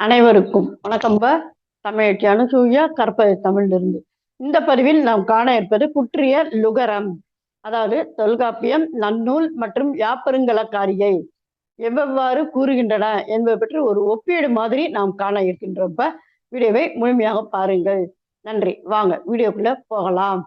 அனைவருக்கும் வணக்கம்ப தமிழ் அனுசூயா கற்பது தமிழிலிருந்து. இந்த பதிவில் நாம் காண இருப்பது குற்றிய லுகரம் அதாவது தொல்காப்பியம் நன்னூல் மற்றும் யாப்பருங்கலக்காரியை எவ்வாறு கூறுகின்றன என்பது பற்றி ஒரு ஒப்பீடு மாதிரி நாம் காண இருக்கின்றப்ப வீடியோவை முழுமையாக பாருங்கள். நன்றி. வாங்க வீடியோக்குள்ள போகலாம்.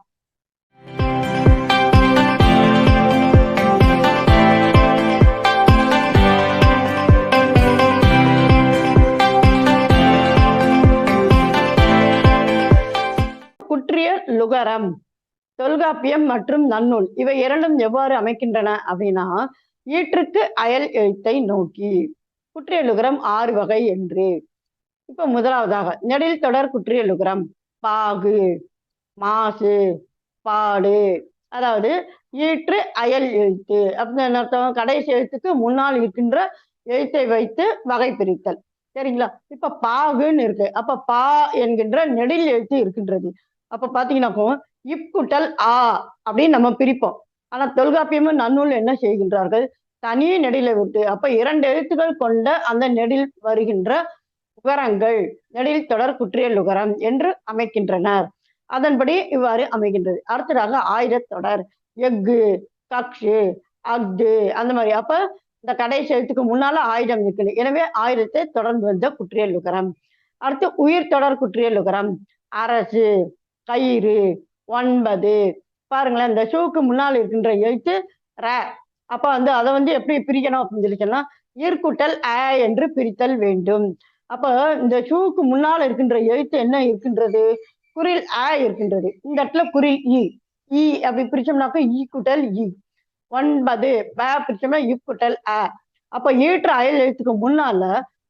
குற்றிய தொல்காப்பியம் மற்றும் நன்னூல் இவை இரண்டும் எவ்வாறு அமைக்கின்றன அப்படின்னா ஈற்றுக்கு அயல் எழுத்தை நோக்கி குற்றியலுகரம் ஆறு வகை என்று. இப்ப முதலாவதாக நெடில் தொடர் குற்றியலுகரம் பாகு மாசு பாடு. அதாவது ஈற்று அயல் எழுத்து அப்படின்னு அர்த்தம்? கடைசி எழுத்துக்கு முன்னால் இருக்கின்ற எழுத்தை வைத்து வகை பிரித்தல். சரிங்களா? இப்ப பாகுன்னு இருக்கு. அப்ப பா என்கின்ற நெடில் எழுத்து இருக்கின்றது. அப்ப பாத்தீங்கன்னாக்கோ இப்புட்டல் ஆ அப்படின்னு நம்ம பிரிப்போம். ஆனா தொல்காப்பியமும் நன்னூல் என்ன செய்கின்றார்கள்? தனி நெடிலை விட்டு அப்ப இரண்டு எழுத்துக்கள் கொண்ட அந்த நெடில் வருகின்ற உகரங்கள் நெடில் தொடர் குற்றியல் உகரம் என்று அமைக்கின்றனர் அதன்படி இவ்வாறு அமைகின்றது. அடுத்ததாக ஆயுதத்தொடர் எஃகு கக்ஷு அஃது அந்த மாதிரி. அப்ப இந்த கடைசி எழுத்துக்கு முன்னால ஆயுதம் இருக்குது. எனவே ஆயுதத்தை தொடர்ந்து வந்த குற்றியல் உகரம். அடுத்து உயிர் தொடர் குற்றியல் உகரம் அரசு கயிறு ஒன்பது. பாருங்களேன் இந்த ஷூக்கு முன்னால் இருக்கின்ற எழுத்து ர. அப்ப வந்து அதை வந்து எப்படி பிரிக்கணும் அப்படின்னு சொல்லி சொன்னா ஈர்க்குட்டல் அ என்று பிரித்தல் வேண்டும். அப்போ இந்த ஷூக்கு முன்னால் இருக்கின்ற எழுத்து என்ன இருக்கின்றது? குறில் அ இருக்கின்றது. இந்த இடத்துல குறில் இ. இ அப்படி பிரிச்சோம்னாக்க ஈ குட்டல் இ. ஒன்பது. ப பிரிச்சோம்னா இ குட்டல் அ. அப்ப ஈற்ற அயல் எழுத்துக்கு முன்னால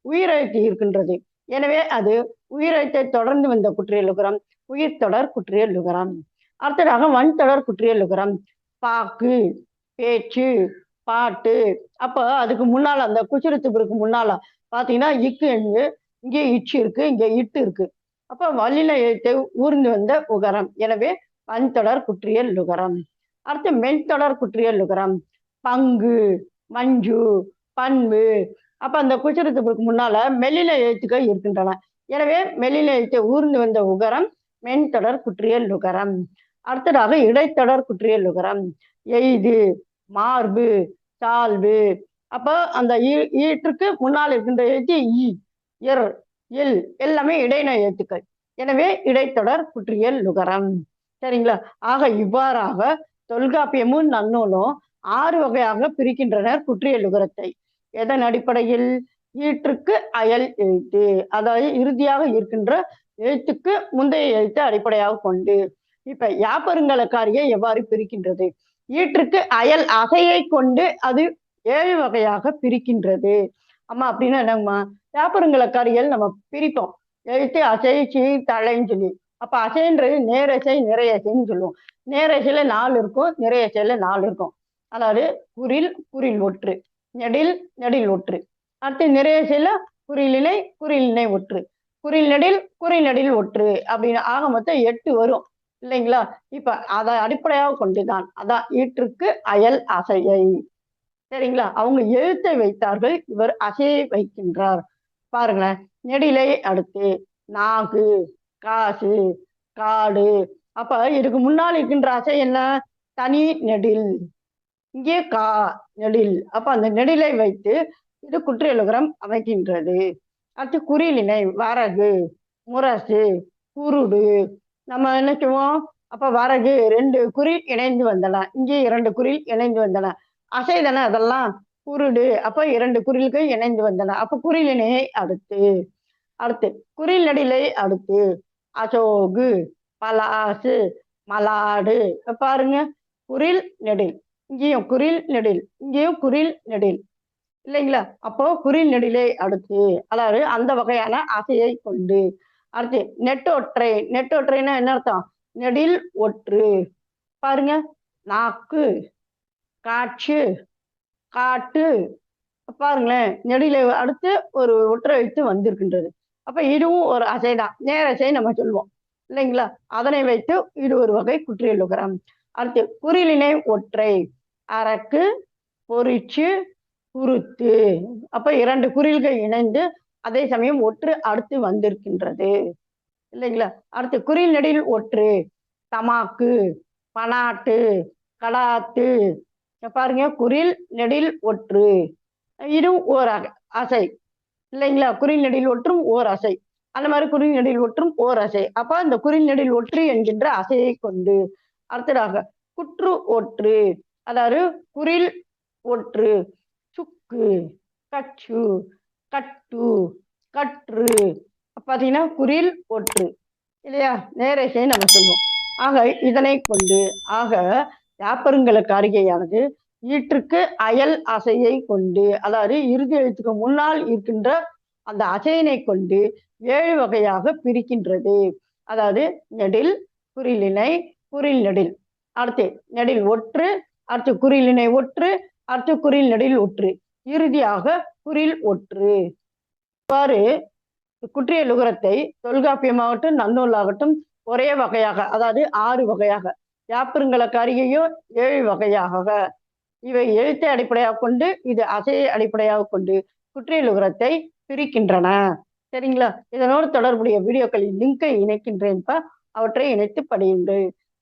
உயிரெழுத்து இருக்கின்றது. எனவே அது உயிரத்தை தொடர்ந்து வந்த குற்றியலுகரம் உயிர் தொடர் குற்றியலுகரம். அடுத்ததாக வன் தொடர் குற்றியலுகரம். பாக்கு பேச்சு பாட்டு. அப்போ அதுக்கு முன்னால் அந்த குச்சிருத்துக்கு முன்னால் பார்த்தீங்கன்னா இக்கு என்று இங்கே இச்சு இருக்கு இங்கே இட்டு இருக்கு. அப்போ வல்லின எழுத்தை ஊர்ந்து வந்த உகரம். எனவே வன் தொடர் குற்றியல் லுகரம் அடுத்து மென் தொடர் குற்றியல் லுகரம் பங்கு மஞ்சு பண்பு அப்ப அந்த குச்சரத்துக்கு முன்னால மெல்லில எழுத்துக்கள் இருக்கின்றன. எனவே மெல்லில எழுத்து ஊர்ந்து வந்த உகரம் மென் தொடர் குற்றியல் நுகரம். அடுத்ததாக இடைத்தொடர் குற்றியல் நுகரம். எய்து மார்பு சால்பு. அப்போ அந்த ஈற்றுக்கு முன்னால் இருக்கின்ற எழுத்து இ எர் எல் எல்லாமே இடைநிலை எழுத்துக்கள். எனவே இடைத்தொடர் குற்றியல் நுகரம். சரிங்களா? ஆக இவ்வாறாக தொல்காப்பியமும் நன்னூலும் ஆறு வகையாக பிரிக்கின்றனர் குற்றியல் நுகரத்தை. எதன் அடிப்படையில்? ஈற்றுக்கு அயல் எழுத்து. அதாவது இறுதியாக இருக்கின்ற எழுத்துக்கு முந்தைய எழுத்தை அடிப்படையாக கொண்டு. இப்ப யாப்பருங்கலக்காரியை எவ்வாறு பிரிக்கின்றது? ஈற்றுக்கு அயல் அகையை கொண்டு அது ஏழு வகையாக பிரிக்கின்றது. அம்மா அப்படின்னா என்னங்கம்மா? யாப்பருங்கலக்காரிகள் நம்ம பிரிப்போம் எழுத்து அசை சீ தலைன்னு சொல்லி. அப்ப அசைன்றது நேரசை நிறையசைன்னு சொல்லுவோம். நேரசையில நாலு இருக்கும் நிறையசையில நாலு இருக்கும். அதாவது குரில் குரில் ஒற்று. நெடில் நெடில் ஒற்று. அடுத்து நிறைய நிறையசையில குறிலினை குறிலினை ஒற்று. குறில் நெடில் குறில் நெடில் ஒற்று அப்படின்னு ஆக மொத்தம் எட்டு வரும். இல்லைங்களா? இப்ப அதை அடிப்படையாக கொண்டுதான். அதான் ஈற்றுக்கு அயல் அசையை. சரிங்களா? அவங்க எழுத்தை வைத்தார்கள் இவர் அசையை வைக்கின்றார். பாருங்களேன். நெடிலை அடுத்து நாகு காசு காடு. அப்ப இதுக்கு முன்னால் இருக்கின்ற அசை என்ன? தனி நெடில். இங்கே கா நெடில். அப்ப அந்த நெடிலை வைத்து இது குற்றியலுகரம் அமைக்கின்றது அடுத்து குறிலினை வரகு முரசு குருடு. நம்ம என்ன செய்வோம் அப்ப வரகு ரெண்டு குறில் இணைந்து வந்தன. இங்கே இரண்டு குறில் இணைந்து வந்தன. அசைதன அதெல்லாம் குருடு. அப்ப இரண்டு குறிலுக்கு இணைந்து வந்தன. அப்ப குறிலினையை அடுத்து அடுத்து குறில் நடிலை அடுத்து அசோகு பலாசு மலாடு. பாருங்க. குரில் நெடில். இங்கேயும் குரில் நெடில் இங்கேயும் குரில் நெடில். இல்லைங்களா? அப்போ குறில் நெடிலே அடுத்து அதாவது அந்த வகையான அசையை கொண்டு. அடுத்து நெட்டொற்றை. நெட்டொற்றைன்னா என்ன அர்த்தம்? நெடில் ஒற்று. பாருங்க. நாக்கு காற்று காட்டு. பாருங்களேன். நெடிலை அடுத்து ஒரு ஒற்றை வைத்து வந்திருக்கின்றது. அப்ப இதுவும் ஒரு அசைதான். நேரசை நம்ம சொல்லுவோம். இல்லைங்களா? அதனை வைத்து இது ஒரு வகை குற்றியலுகரம் அடுத்து குறிலினை ஒற்றை. அரக்கு பொறிச்சு குருத்து அப்ப இரண்டு குறில்கள் இணைந்து அதே சமயம் ஒற்று அடுத்து வந்திருக்கின்றது. இல்லைங்களா? அடுத்து குறில் நெடில் ஒற்று. தமாக்கு பனாட்டு கடாத்து. பாருங்க குறில் நெடில் ஒற்று. இதுவும் ஓர் அசை. இல்லைங்களா? குறில் நெடில் ஒற்றும் ஓர் அசை. அந்த மாதிரி குறில் நெடில் ஒற்றும் ஓர் அசை. அப்ப அந்த குறில் நெடில் ஒற்று என்கின்ற அசையை கொண்டு அடுத்ததாக குற்று ஒற்று. அதாவது குறில் ஒற்று சுக்கு கச்சு கட்டு கற்று. பார்த்தீங்கன்னா குறில் ஒற்று இல்லையா? நேரசை நம்ம சொல்லுவோம். ஆக இதனை கொண்டு ஆக யாப்பருங்களுக்கு அருகேயானது ஈற்றுக்கு அயல் அசையை கொண்டு அதாவது இறுதி எழுத்துக்கு முன்னால் இருக்கின்ற அந்த அசையினை கொண்டு ஏழு வகையாக பிரிக்கின்றது. அதாவது நெடில் குறிலினை குறில் நெடில். அடுத்து நெடில் ஒற்று அடுத்து குறிலினை ஒற்று அடுத்து குறில் நெடில் ஒற்று. இறுதியாக குறில் ஒற்று. இவ்வாறு குற்றியலுகரத்தை தொல்காப்பியமாகட்டும் நன்னூலாகட்டும் ஒரே வகையாக அதாவது ஆறு வகையாக யாப்பருங்களுக்கு அருகேயோ ஏழு வகையாக. இவை எழுத்தை அடிப்படையாக கொண்டு இது அசையை அடிப்படையாக கொண்டு குற்றியலுகரத்தை பிரிக்கின்றன. சரிங்களா? இதனோடு தொடர்புடைய வீடியோக்களின் லிங்கை இணைக்கின்றேன்ப்பா அவற்றை இணைத்து படியுங்கள்.